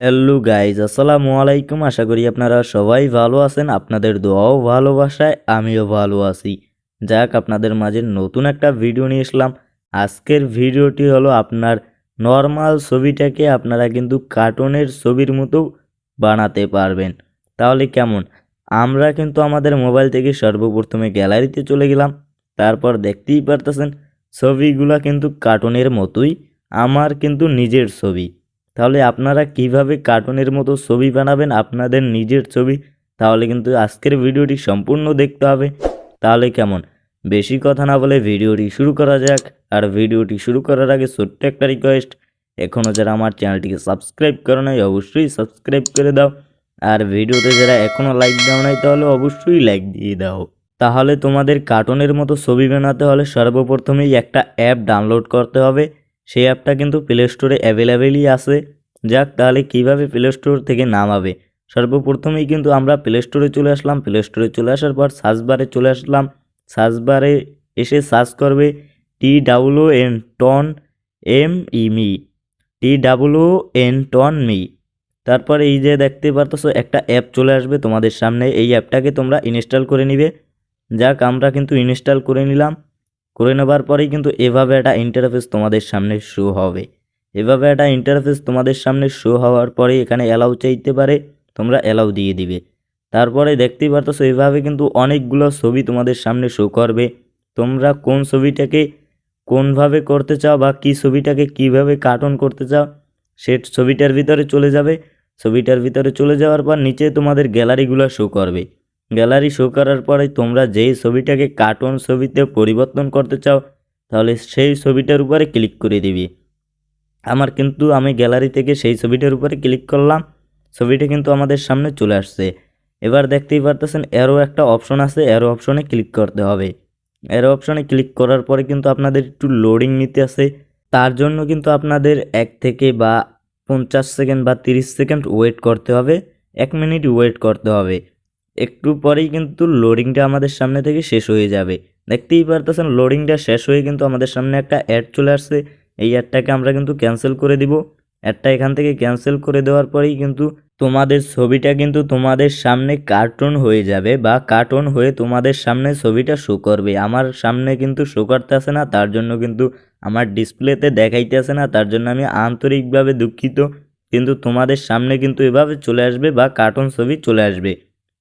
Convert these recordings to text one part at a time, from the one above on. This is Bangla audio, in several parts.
হ্যালো গাইজ আসসালামু আলাইকুম আশা করি আপনারা সবাই ভালো আছেন আপনাদের দোয়াও ভালোবাসায় আমিও ভালো আছি যাক আপনাদের মাঝে নতুন একটা ভিডিও নিয়ে এসলাম আজকের ভিডিওটি হলো আপনার নর্মাল ছবিটাকে আপনারা কিন্তু কার্টুনের ছবির মতো বানাতে পারবেন তাহলে কেমন আমরা কিন্তু আমাদের মোবাইল থেকে সর্বপ্রথমে গ্যালারিতে চলে গেলাম তারপর দেখতেই পারতেছেন ছবিগুলা কিন্তু কার্টুনের মতোই আমার কিন্তু নিজের ছবি তাহলে আপনারা কীভাবে কার্টুনের মতো ছবি বানাবেন? আপনাদের নিজের ছবি। তাহলে কিন্তু আজকের ভিডিওটি সম্পূর্ণ দেখতে হবে। তাহলে কেমন? বেশি কথা না বলে ভিডিওটি শুরু করা যাক। আর ভিডিওটি শুরু করার আগে ছোট্ট একটা রিকোয়েস্ট এখনও যারা আমার চ্যানেলটিকে সাবস্ক্রাইব করো নাই, অবশ্যই সাবস্ক্রাইব করে দাও। আর ভিডিওতে যারা এখনও লাইক দাও নাই, তাহলে অবশ্যই লাইক দিয়ে দাও। তাহলে তোমাদের কার্টুনের মতো ছবি বানাতে হলে সর্বপ্রথমেই একটা অ্যাপ ডাউনলোড করতে হবে। সেই অ্যাপটা কিন্তু প্লে স্টোরে অ্যাভেলেবেলই আছে। যাক, তাহলে কীভাবে প্লে স্টোর থেকে নামাবে? সর্বপ্রথমেই কিন্তু আমরা প্লে স্টোরে চলে আসলাম। প্লে স্টোরে চলে আসার পর সার্চ বারে চলে আসলাম। সার্চ বারে এসে সার্চ করবে T W N ton M E me T W N ton me তারপর এই যে দেখতে পারতেছো, একটা অ্যাপ চলে আসবে তোমাদের সামনে। এই অ্যাপটাকে তোমরা ইনস্টল করে নিবে। যাক, আমরা কিন্তু ইনস্টল করে নিলাম। করে নেবার পরেই কিন্তু এভাবে একটা ইন্টারফেস তোমাদের সামনে শো হবে। এভাবে একটা ইন্টারফেস তোমাদের সামনে শো হওয়ার পরে এখানে অ্যালাউ চাইতে পারে, তোমরা অ্যালাউ দিয়ে দিবে। তারপরে দেখতেই পারতেছো, এভাবে কিন্তু অনেকগুলো ছবি তোমাদের সামনে শো করবে। তোমরা কোন ছবিটাকে কোনভাবে করতে চাও বা কী ছবিটাকে কীভাবে কার্টুন করতে চাও, সে ছবিটার ভিতরে চলে যাবে। ছবিটার ভিতরে চলে যাওয়ার পর নিচে তোমাদের গ্যালারিগুলো শো করবে। গ্যালারি শো করার পরে তোমরা যেই ছবিটাকে কার্টুন ছবিতে পরিবর্তন করতে চাও, তাহলে সেই ছবিটার উপরে ক্লিক করে দিবি। আমার কিন্তু আমি গ্যালারি থেকে সেই ছবিটার উপরে ক্লিক করলাম, ছবিটা কিন্তু আমাদের সামনে চলে আসছে। এবার দেখতেই পারতেছেন এরও একটা অপশন আছে এরো অপশনে ক্লিক করতে হবে। এরো অপশনে ক্লিক করার পরে কিন্তু আপনাদের একটু লোডিং নিতে আসে তার জন্য কিন্তু আপনাদের এক থেকে বা পঞ্চাশ সেকেন্ড বা তিরিশ সেকেন্ড ওয়েট করতে হবে, এক মিনিট ওয়েট করতে হবে। একটু পরেই কিন্তু লোডিংটা আমাদের সামনে থেকে শেষ হয়ে যাবে। দেখতেই পারতেছেন লোডিংটা শেষ হয়ে কিন্তু আমাদের সামনে একটা অ্যাড চলে আসছে। এই অ্যাডটাকে আমরা কিন্তু ক্যান্সেল করে দিব। অ্যাডটা এখান থেকে ক্যান্সেল করে দেওয়ার পরেই কিন্তু তোমাদের ছবিটা কিন্তু তোমাদের সামনে কার্টুন হয়ে যাবে বা কার্টুন হয়ে তোমাদের সামনে ছবিটা শো করবে। আমার সামনে কিন্তু শো করতে আসে না, তার জন্য কিন্তু আমার ডিসপ্লেতে দেখাইতে আসে না, তার জন্য আমি আন্তরিকভাবে দুঃখিত। কিন্তু তোমাদের সামনে কিন্তু এভাবে চলে আসবে বা কার্টুন ছবি চলে আসবে।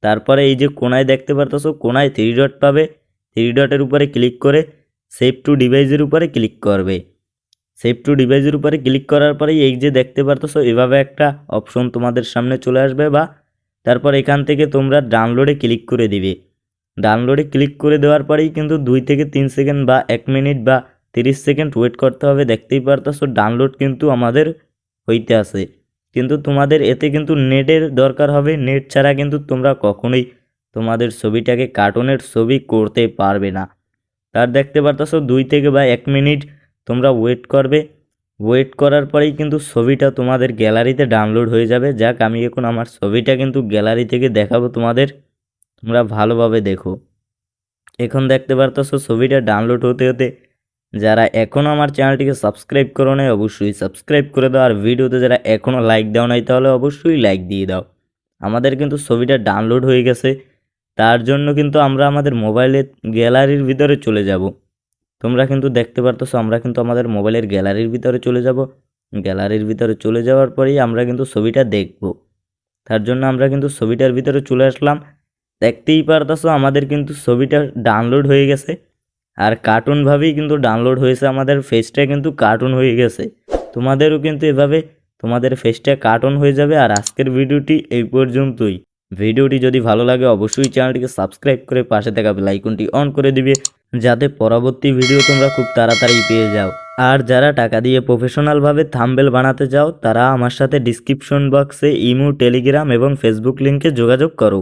তারপরে এই যে কোনায় দেখতে পারতেছো, কোনায় থ্রি ডট পাবে। থ্রি ডটের উপরে ক্লিক করে সেভ টু ডিভাইসের উপরে ক্লিক করবে। সেভ টু ডিভাইসের উপরে ক্লিক করার পরেই এই যে দেখতে পারতেছো, এভাবে একটা অপশন তোমাদের সামনে চলে আসবে বা তারপর এখান থেকে তোমরা ডাউনলোডে ক্লিক করে দিবে। ডাউনলোডে ক্লিক করে দেওয়ার পরেই কিন্তু দুই থেকে তিন সেকেন্ড বা এক মিনিট বা তিরিশ সেকেন্ড ওয়েট করতে হবে। দেখতেই পারতেছো ডাউনলোড কিন্তু আমাদের হইতে আছে। কিন্তু তোমাদের এতে কিন্তু নেটের দরকার হবে। নেট ছাড়া কিন্তু তোমরা কখনোই তোমাদের ছবিটাকে কার্টুনের ছবি করতে পারবে না। তার দেখতে পারতেছো দুই থেকে বা এক মিনিট তোমরা ওয়েট করবে। ওয়েট করার পরেই কিন্তু ছবিটা তোমাদের গ্যালারিতে ডাউনলোড হয়ে যাবে। যাক, আমি এখন আমার ছবিটা কিন্তু গ্যালারি থেকে দেখাবো তোমাদের। তোমরা ভালোভাবে দেখো। এখন দেখতে পারতেছো ছবিটা ডাউনলোড হতে হতে যারা এখনও আমার চ্যানেলটিকে সাবস্ক্রাইব করো নাই, অবশ্যই সাবস্ক্রাইব করে দাও। আর ভিডিওতে যারা এখনও লাইক দাও নাই, তাহলে অবশ্যই লাইক দিয়ে দাও। আমাদের কিন্তু ছবিটা ডাউনলোড হয়ে গেছে। তার জন্য কিন্তু আমরা আমাদের মোবাইলের গ্যালারির ভিতরে চলে যাব। তোমরা কিন্তু দেখতে পারতেছো, আমরা কিন্তু আমাদের মোবাইলের গ্যালারির ভিতরে চলে যাব। গ্যালারির ভিতরে চলে যাওয়ার পরেই আমরা কিন্তু ছবিটা দেখব। তার জন্য আমরা কিন্তু ছবিটার ভিতরে চলে আসলাম। দেখতেই পারতেছো, আমাদের কিন্তু ছবিটা ডাউনলোড হয়ে গেছে। আর কার্টুনভাবেই কিন্তু ডাউনলোড হয়েছে আমাদের ফেসটা কিন্তু কার্টুন হয়ে গেছে। তোমাদেরও কিন্তু এভাবে তোমাদের ফেসটা কার্টুন হয়ে যাবে আর আজকের ভিডিওটি এই পর্যন্তই। ভিডিওটি যদি ভালো লাগে অবশ্যই চ্যানেলটিকে সাবস্ক্রাইব করে পাশে থাকা বেলাইকনটি অন করে দিবে, যাতে পরবর্তী ভিডিও তোমরা খুব তাড়াতাড়ি পেয়ে যাও। আর যারা টাকা দিয়ে প্রফেশনালভাবে থাম্বেল বানাতে চাও, তারা আমার সাথে ডিসক্রিপশন বক্সে ইমো টেলিগ্রাম এবং ফেসবুক লিঙ্কে যোগাযোগ করো।